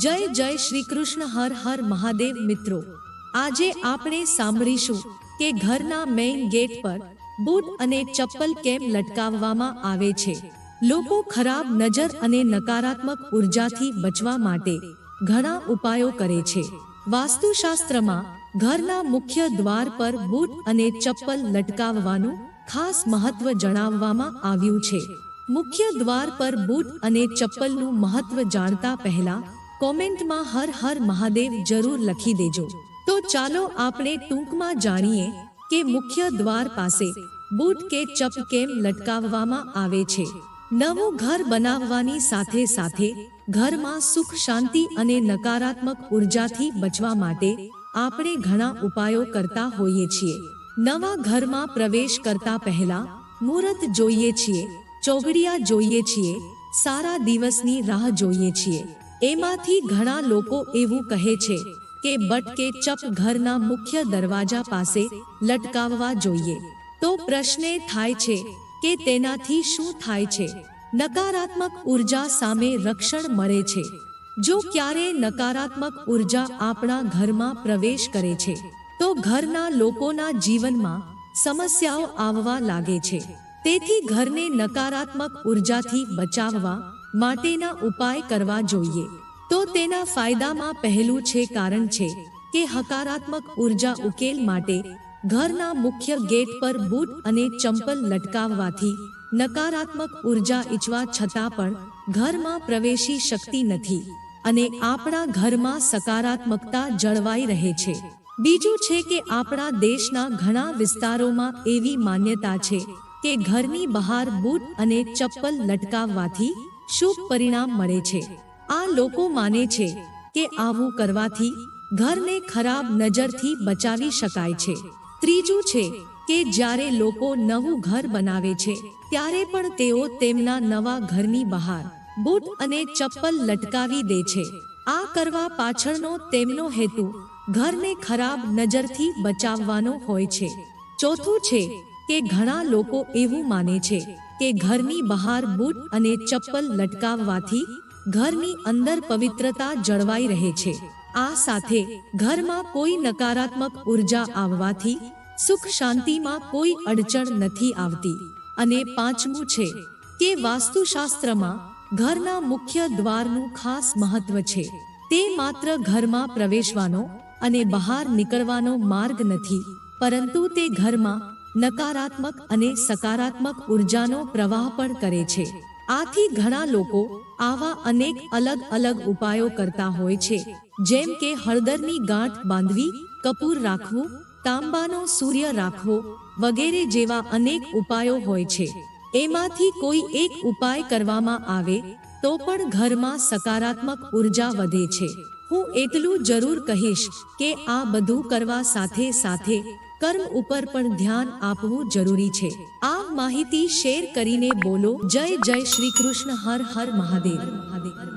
જય જય શ્રી કૃષ્ણ હર હર મહાદેવ મિત્રો. આજે આપણે સાંભળીશું કે ઘરના મેઇન ગેટ પર બૂટ અને ચપ્પલ કેમ લટકાવવામાં આવે છે. લોકો ખરાબ નજર અને નકારાત્મક ઉર્જાથી બચવા માટે ઘણા ઉપાયો કરે છે. વાસ્તુશાસ્ત્રમાં ઘરના મુખ્ય દ્વાર પર બૂટ અને ચપ્પલ લટકાવવાનું ખાસ મહત્વ જણાવવામાં આવ્યું છે. મુખ્ય દ્વાર પર બૂટ અને ચપ્પલનું મહત્વ જાણતા પહેલા કોમેન્ટમાં હર હર મહાદેવ જરૂર લખી દેજો. તો ચાલો આપણે ટૂંકમાં જાણીએ કે મુખ્ય દ્વાર પાસે બૂટ કે ચપ કેમ લટકાવવામાં આવે છે. નવું ઘર બનાવવાની સાથે સાથે ઘરમાં સુખ શાંતિ અને નકારાત્મક ઉર્જાથી બચવા માટે આપણે ઘણા ઉપાયો કરતા હોઈએ છીએ. નવા ઘરમાં પ્રવેશ કરતા પહેલા મુહૂર્ત જોઈએ છીએ, ચોગડિયા જોઈએ છીએ, સારા દિવસની રાહ જોઈએ છીએ. એમાંથી ઘણા લોકો એવું કહે છે કે બટ કે ચપ ઘરના મુખ્ય દરવાજા પાસે લટકાવવા જોઈએ. તો પ્રશ્ન થાય છે કે તેનાથી શું થાય છે? નકારાત્મક ઊર્જા સામે રક્ષણ મળે છે. જો ક્યારે નકારાત્મક ઊર્જા આપણા ઘરમાં પ્રવેશ કરે છે, તો ઘરના લોકોના જીવનમાં સમસ્યાઓ આવવા લાગે છે. તેથી ઘરને નકારાત્મક ઉર્જાથી બચાવવા માટેના ઉપાય કરવા જોઈએ. તો તેના ફાયદામાં પહેલું છે કારણ છે કે હકારાત્મક ઊર્જા ઉકેલ માટે ઘરના મુખ્ય ગેટ પર બૂટ અને ચંપલ લટકાવવાથી નકારાત્મક ઊર્જા ઈચ્છવા છતાં પણ ઘરમાં પ્રવેશી શકતી નથી અને આપણા ઘરમાં સકારાત્મકતા જળવાઈ રહે છે. બીજું છે કે આપણા દેશના ઘણા વિસ્તારોમાં એવી માન્યતા છે કે ઘરની બહાર બૂટ અને ચપ્પલ લટકાવવાથી શુભ પરિણામ મળે છે? આ લોકો માને છે કે આવું કરવાથી ઘરને ખરાબ નજરથી બચાવી શકાય છે. ત્રીજું છે કે જ્યારે લોકો નવું ઘર બનાવે છે, ત્યારે પણ તેઓ તેમના નવા ઘરની બહાર બૂટ અને ચપ્પલ લટકાવી દે છે. આ કરવા પાછળનો તેમનો હેતુ ઘરને ખરાબ નજરથી બચાવવાનો હોય છે. ચોથું છે કે ઘણા લોકો એવું માને છે કે ઘરની બહાર બૂટ અને ચપ્પલ લટકાવવાથી ઘરની અંદર પવિત્રતા જળવાઈ રહે છે. આ સાથે ઘરમાં કોઈ નકારાત્મક ઊર્જા આવવાથી સુખ શાંતિમાં કોઈ અડચણ નથી આવતી. અને પાંચમું છે કે વાસ્તુશાસ્ત્રમાં ઘરના મુખ્ય દ્વારનું ખાસ મહત્વ છે. તે માત્ર ઘરમાં પ્રવેશવાનો અને બહાર નીકળવાનો માર્ગ નથી, પરંતુ તે ઘરમાં નકારાત્મક અને સકારાત્મક ઉર્જાનો પ્રવાહ પણ કરે છે. આથી ઘણા લોકો આવા અનેક અલગ અલગ ઉપાયો કરતા હોય છે. જેમ કે હળદરની ગાંઠ બાંધવી, કપૂર રાખવું, તાંબાનો સૂર્ય રાખવો વગેરે જેવા અનેક ઉપાયો હોય છે. એમાંથી કોઈ એક ઉપાય કરવામાં આવે તો પણ ઘરમાં સકારાત્મક ઊર્જા વધે છે. હું એટલું જરૂર કહીશ કે આ બધું કરવા સાથે સાથે કર્મ ઉપર પણ ધ્યાન આપવું જરૂરી છે. આ માહિતી શેર કરીને બોલો, જય જય શ્રી કૃષ્ણ, હર હર મહાદેવ.